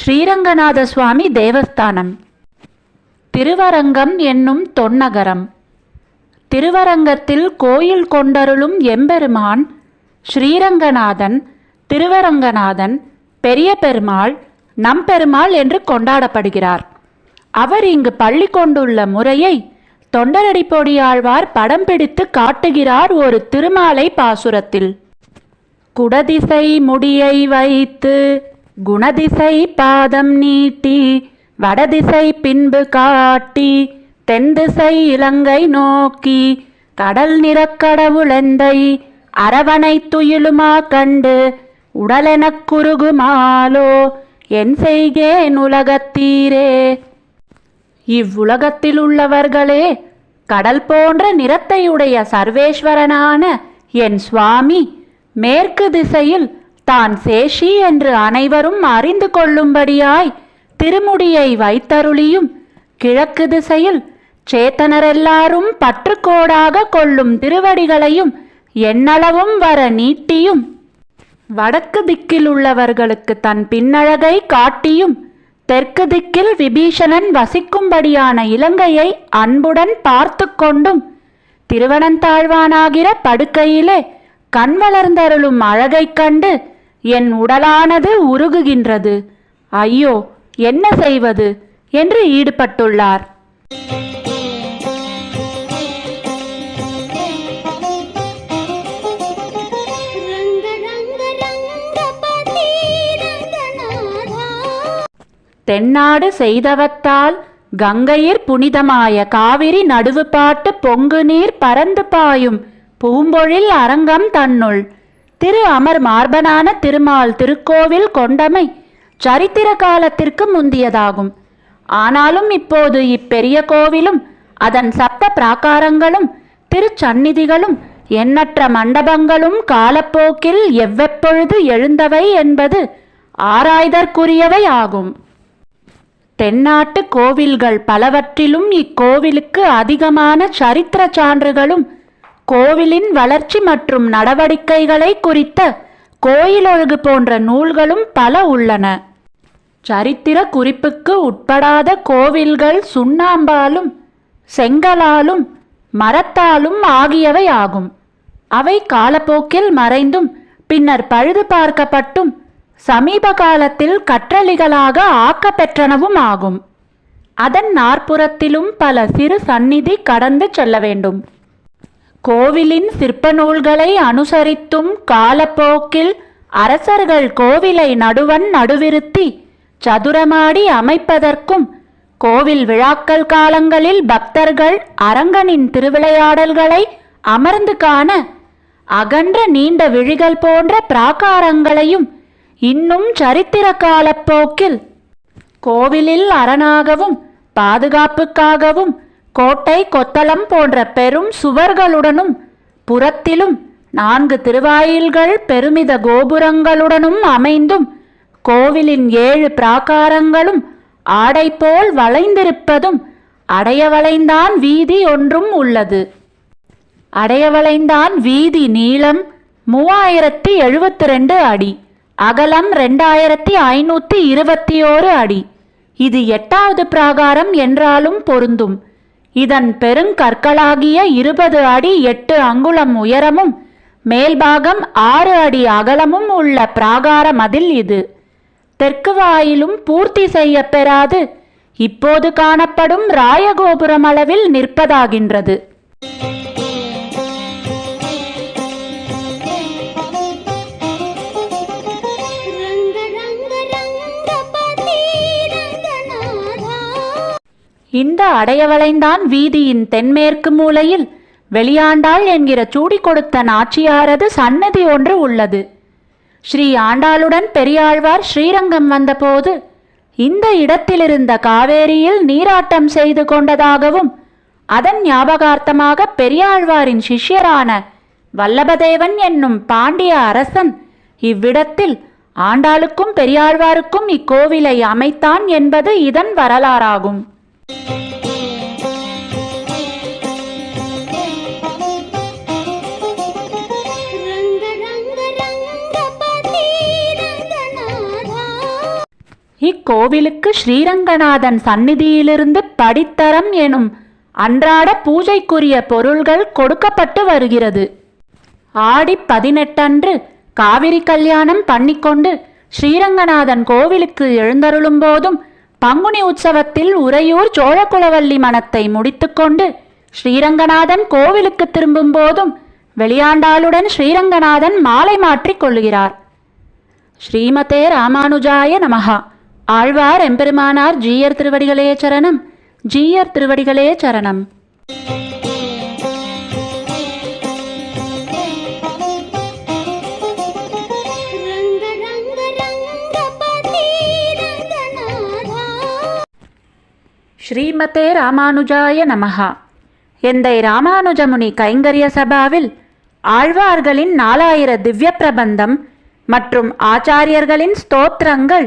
ஸ்ரீரங்கநாத சுவாமி தேவஸ்தானம். திருவரங்கம் என்னும் தொன்னகரம். திருவரங்கத்தில் கோயில் கொண்டருளும் எம்பெருமான் ஸ்ரீரங்கநாதன் திருவரங்கநாதன் பெரிய பெருமாள் நம்பெருமாள் என்று கொண்டாடப்படுகிறார். அவர் இங்கு பள்ளி கொண்டுள்ள முறையை தொண்டரடிப்பொடியாழ்வார் படம் பிடித்து காட்டுகிறார் ஒரு திருமாலை பாசுரத்தில். குடதிசை முடியை வைத்து குணதிசை பாதம் நீட்டி வடதிசை பின்பு காட்டி தென்திசை இலங்கை நோக்கி கடல் நிறக்கடவுளெந்தை அரவணை துயிலுமா கண்டு உடலெனக் குறுகுமாலோ என் செய்கேன் உலகத்தீரே இவ்வுலகத்தில் உள்ளவர்களே கடல் போன்ற நிறத்தையுடைய சர்வேஸ்வரனான என் சுவாமி மேற்கு திசையில் தான் சேஷி என்று அனைவரும் அறிந்து கொள்ளும்படியாய் திருமுடியை வைத்தருளியும் கிழக்கு திசையில் சேத்தனரெல்லாரும் பற்றுக்கோடாக கொள்ளும் திருவடிகளையும் எண்ணளவும் வர நீட்டியும் வடக்கு திக்கில் உள்ளவர்களுக்கு தன் பின்னழகை காட்டியும் தெற்கு திக்கில் விபீஷணன் வசிக்கும்படியான இலங்கையை அன்புடன் பார்த்து கொண்டும் திருவனந்தாழ்வானாகிற படுக்கையிலே கண் வளர்ந்தருளும் அழகைக் கண்டு என் உடலானது உருகுகின்றது. ஐயோ என்ன செய்வது? என்று ஈடுபட்டுள்ளார். தென்னாடு செய்தவத்தால் கங்கையிற் புனிதமாய காவிரி நடுவுபாட்டு பொங்கு நீர் பறந்து பாயும் பூம்பொழில் அரங்கம் தன்னுள். திரு அமர் மார்பனான திருமால் திருக்கோவில் கொண்டமை சரித்திர காலத்திற்கு முந்தியதாகும். ஆனாலும் இப்போது இப்பெரிய கோவிலும் அதன் சப்த பிராகாரங்களும் திருச்சந்நிதிகளும் எண்ணற்ற மண்டபங்களும் காலப்போக்கில் எவ்வெப்பொழுது எழுந்தவை என்பது ஆராய்தற்குரியவை ஆகும். தென்னாட்டு கோவில்கள் பலவற்றிலும் இக்கோவிலுக்கு அதிகமான சரித்திர சான்றுகளும் கோவிலின் வளர்ச்சி மற்றும் நடவடிக்கைகளை குறித்த கோயிலொழுகு போன்ற நூல்களும் பல உள்ளன. சரித்திர குறிப்புக்கு உட்படாத கோவில்கள் சுண்ணாம்பாலும் செங்கலாலும் மரத்தாலும் ஆகியவை ஆகும். அவை காலப்போக்கில் மறைந்தும் பின்னர் பழுது பார்க்கப்பட்டும் சமீப காலத்தில் கற்றளிகளாக ஆக்கப்பெற்றனவும் ஆகும். அதன் நாற்புறத்திலும் பல சிறு சந்நிதி கடந்து செல்ல வேண்டும். கோவிலின் சிற்ப நூல்களை அனுசரித்தும் காலப்போக்கில் அரசர்கள் கோவிலை நடுவன் நடுவிருத்தி சதுரமாடி அமைப்பதற்கும் கோவில் விழாக்கள் காலங்களில் பக்தர்கள் அரங்கனின் திருவிளையாடல்களை அமர்ந்து காண அகன்ற நீண்ட விழிகள் போன்ற பிராகாரங்களையும் இன்னும் சரித்திர காலப்போக்கில் கோவிலில் அரணாகவும் பாதுகாப்புக்காகவும் கோட்டை கொத்தளம் போன்ற பெரும் சுவர்களுடனும் புறத்திலும் நான்கு திருவாயில்கள் பெருமித கோபுரங்களுடனும் அமைந்தும் கோவிலின் ஏழு பிராகாரங்களும் ஆடை போல் வளைந்திருப்பதும் அடையவளைந்தான் வீதி ஒன்றும் உள்ளது. அடையவளைந்தான் வீதி நீளம் மூவாயிரத்தி எழுபத்தி ரெண்டு அடி அகலம் ரெண்டாயிரத்தி ஐநூற்றி இருபத்தி ஓரு அடி. இது எட்டாவது பிராகாரம் என்றாலும் பொருந்தும். இதன் பெருங்கற்களாகிய இருபது அடி எட்டு அங்குலம் உயரமும் மேல்பாகம் ஆறு அடி அகலமும் உள்ள பிராகார மதில் இது. தெற்கு வாயிலும் பூர்த்தி செய்யப்பெறாது இப்போது காணப்படும் ராயகோபுரம் அளவில் நிற்பதாகின்றது. இந்த அடையவளைந்தான் வீதியின் தென்மேற்கு மூலையில். வெளியாண்டாள் என்கிற சூடி கொடுத்த நாச்சியாரது சன்னதி ஒன்று உள்ளது. ஸ்ரீ ஆண்டாளுடன் பெரியாழ்வார் ஸ்ரீரங்கம் வந்தபோது இந்த இடத்திலிருந்த காவேரியில் நீராட்டம் செய்து கொண்டதாகவும் அதன் ஞாபகார்த்தமாக பெரியாழ்வாரின் சிஷ்யரான வல்லபதேவன் என்னும் பாண்டிய அரசன் இவ்விடத்தில் ஆண்டாளுக்கும் பெரியாழ்வாருக்கும் இக்கோவிலை அமைத்தான் என்பது இதன் வரலாறாகும். இக்கோவிலுக்கு ஸ்ரீரங்கநாதன் சந்நிதியிலிருந்து படித்தரம் எனும் அன்றாட பூஜைக்குரிய பொருள்கள் கொடுக்கப்பட்டு வருகிறது. ஆடி பதினெட்டன்று காவிரி கல்யாணம் பண்ணிக்கொண்டு ஸ்ரீரங்கநாதன் கோவிலுக்கு எழுந்தருளும் போதும் பங்குனி உற்சவத்தில் உறையூர் சோழக்குளவல்லி மனத்தை முடித்துக்கொண்டு ஸ்ரீரங்கநாதன் கோவிலுக்கு திரும்பும் போதும் வெளியாண்டாளுடன் ஸ்ரீரங்கநாதன் மாலை மாற்றிக் கொள்ளுகிறார். ஸ்ரீமதே ராமானுஜாய நமகா ஆழ்வார் எம்பெருமானார் ஜீயர் திருவடிகளே சரணம். ஜீயர் திருவடிகளே சரணம். ஸ்ரீமதே ராமானுஜாய நமஹா. எந்தை ராமானுஜமுனி கைங்கரிய சபாவில் ஆழ்வார்களின் நாலாயிர திவ்ய பிரபந்தம் மற்றும் ஆச்சாரியர்களின் ஸ்தோத்திரங்கள்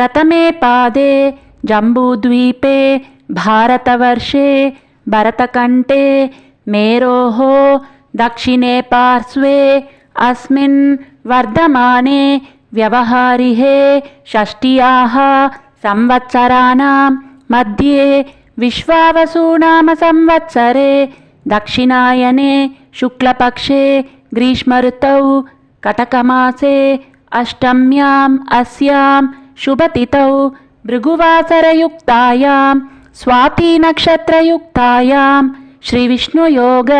प्रथमे पादे जम्बूद्वीपे भारतवर्षे भरतकण्ठे मेरोः दक्षिणे पार्श्वे अस्मिन् वर्धमाने व्यवहारिहे षष्ट्याः संवत्सराणां मध्ये विश्वावसूनामसंवत्सरे दक्षिणायने शुक्लपक्षे ग्रीष्मऋतौ कटकमासे अष्टम्याम् अस्यां शुभतिथौ भृगुवासरयुक्तायां स्वातीनक्षत्रयुक्तायां श्रीविष्णुयोग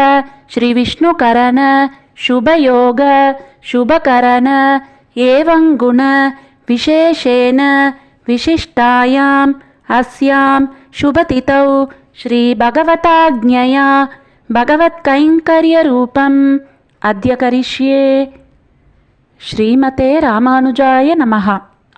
श्रीविष्णुकरण शुभयोग शुभकरण एवं गुण विशेषेण विशिष्टायाम् अस्यां शुभतिथौ श्रीभगवताज्ञया भगवत्कैङ्कर्यरूपम् अद्य करिष्ये। श्रीमते रामानुजाय नमः।